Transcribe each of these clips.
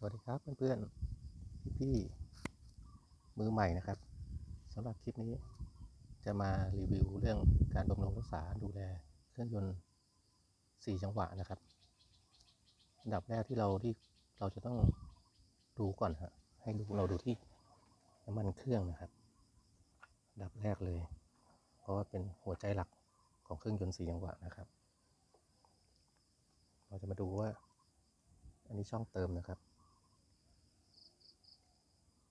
สวัสดีครับเพื่อนๆพี่ๆมือใหม่นะครับสำหรับคลิปนี้จะมารีวิวเรื่องการบำรุงรักษาดูแลเครื่องยนต์ 4 จังหวะนะครับอันดับแรกที่เราที่เราจะต้องดูก่อนฮะให้ดูเราดูที่น้ำมันเครื่องนะครับอันดับแรกเลย เพราะว่าเป็นหัวใจหลักของเครื่องยนต์ 4 จังหวะนะครับ เราจะมาดูว่าอันนี้ช่องเติมนะครับ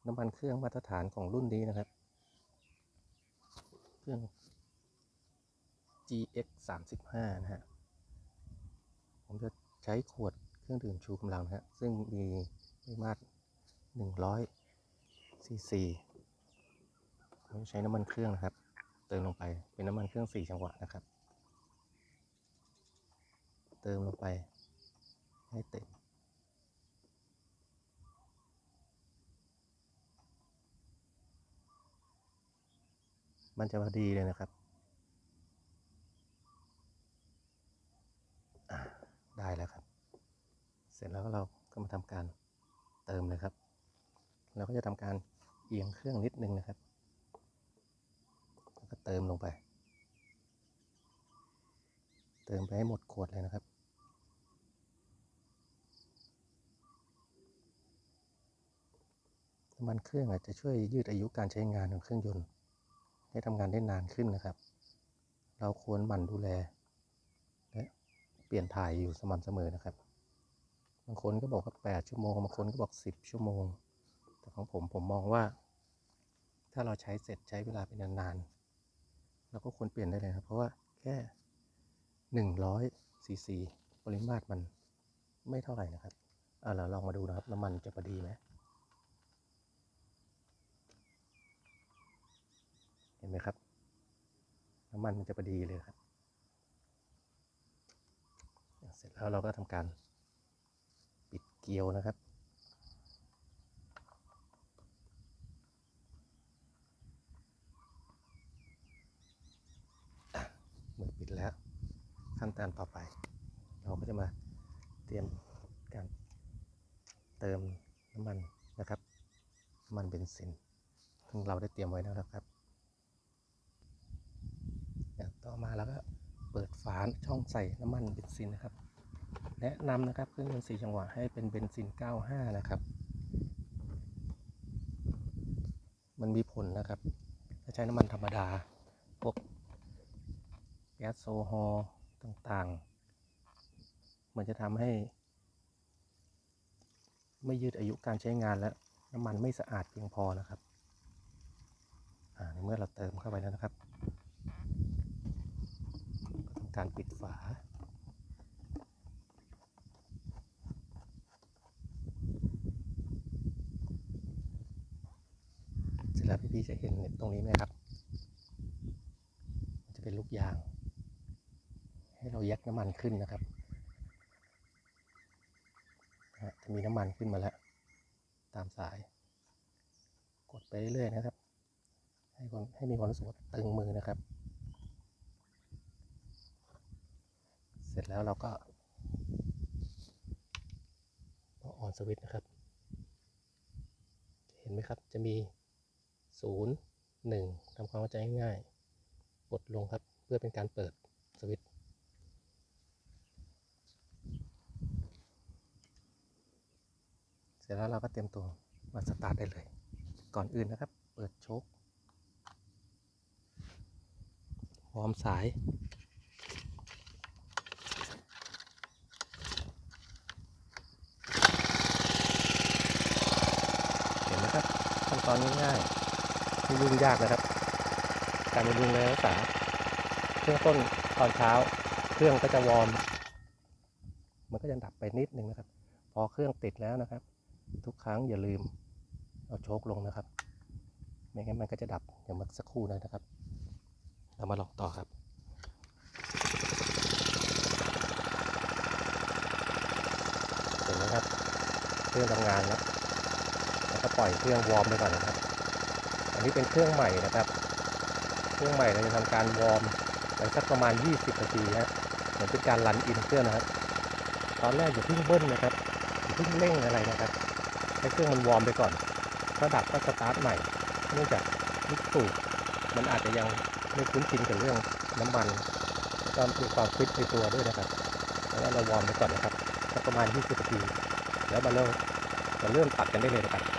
น้ำมันเครื่องมาตรฐานของรุ่นนี้นะครับ เครื่อง GX 35นะฮะ ผมจะใช้ขวดเครื่องดื่มชูกำลังนะฮะ ซึ่งมีปริมาตร100ซีซีผมใช้น้ำมันเครื่องนะครับ เติมลงไปเป็นน้ำมันเครื่อง 4 จังหวะนะครับ เติมลงไปให้เต็ม มันจะพอดีเลยนะครับ ได้แล้วครับ เสร็จแล้วก็เราก็มาทำการเติมเลยครับ เราก็จะทำการเอียงเครื่องนิดนึงนะครับแล้วก็เติมลงไป เติมไปให้หมดขวดเลยนะครับน้ำมันเครื่องอาจจะช่วยยืดอายุการใช้งานของเครื่องยนต์ ให้ทำงานได้นานขึ้นนะครับ เราควรหมั่นดูแลและเปลี่ยนถ่ายอยู่สม่ำเสมอนะครับ บางคนก็บอกว่า8ชั่วโมงบางคนก็บอก 10 ชั่วโมง แต่ของผมผมมองว่า ถ้าเราใช้เสร็จใช้เวลาเป็นนานๆเราก็ควรเปลี่ยนได้เลยครับ เพราะว่าแค่100ซีซีปริมาตรมันไม่เท่าไหร่นะครับเอาเราลองมาดูนะครับน้ำมันจะพอดีไหม ห็นไหมครับ น้ำมันมันจะพอดีเลยครับ เสร็จแล้วเราก็ทำการปิดเกลียวนะครับเมื่อปิดแล้วขั้นตอนต่อไป เราก็จะมาเตรียมการเติมน้ำมันนะครับน้ำมันเบนซินซึ่งเราได้เตรียมไว้แล้วนะครับ ต่อมาแล้วก็เปิดฝาช่องใส่น้ำมันเบนซินนะครับ แนะนำนะครับเครื่องยนต์4จังหวะให้เป็นเบนซิน 95 นะครับ มันมีผลนะครับ ถ้าใช้น้ำมันธรรมดาพวกแก๊สโซฮอล์ต่างๆ มันจะทำให้ ไม่ยืดอายุการใช้งานและน้ำมันไม่สะอาดเพียงพอนะครับอ่าในเมื่อเราเติมเข้าไปแล้วนะครับ การปิดฝา เสร็จแล้วพี่ๆจะเห็นตรงนี้ไหมครับ จะเป็นลูกยาง ให้เรายัดน้ำมันขึ้นนะครับ จะมีน้ำมันขึ้นมาแล้ว ตามสาย กดไปเรื่อยๆนะครับ ให้คนให้มีความรู้สึกว่าตึงมือนะครับ เส ร็จแล้วเราก็ออนสวิตช์นะครับ เห็นไหมครับ จะมีศูนทำความเข้าใจง่ายกดลงครับ เพื่อเป็นการเปิดสวิตช์เสร็จแล้วเราก็เตรียมตัวมาสตาร์ทได้เลย ก่อนอื่นนะครับ เปิดโชควอร์มสาย เห็นไหมครับขั้น ตอนง่ายไม่ยุ่งยากนะครับ การบำรุงแลรักษาเครื่องต้นตอนเช้า เครื่องก็จะวอร์ม มันก็จะดับไปนิดนึงนะครับ พอเครื่องติดแล้วนะครับ ทุกครั้งอย่าลืมเอาโชคลงนะครับ ไม่งั้นมันก็จะดับเดี๋ยวมันสักครู่นะครับ เรามาลองต่อครับเห็นไหมครับ เครื่องทำงานแล้ว ปล่อยเครื่องวอร์มไปก่อนนะครับ อันนี้เป็นเครื่องใหม่นะครับ เครื่องใหม่เราจะทำการวอร์มไปสักประมาณ 20นาทีฮะเหมือนเป็นการรันอินเครื่องนะครับ ตอนแรกอย่าเพิ่งเบิ้ลนะครับเพิ่งเร่งอะไรนะครับ ให้เครื่องมันวอร์มไปก่อนถ้าดับก็สตาร์ทใหม่ เนื่องจากลูกสูบมันอาจจะยังไม่คุ้นชินกับเรื่องน้ำมันแล้วก็มีความฟิตในตัวด้วยนะครับแล้วเราวอร์มไปก่อนนะครับสักประมาณ 20นาที แล้วมาเริ่มมาเริ่มตัดกันได้เลยนะครับ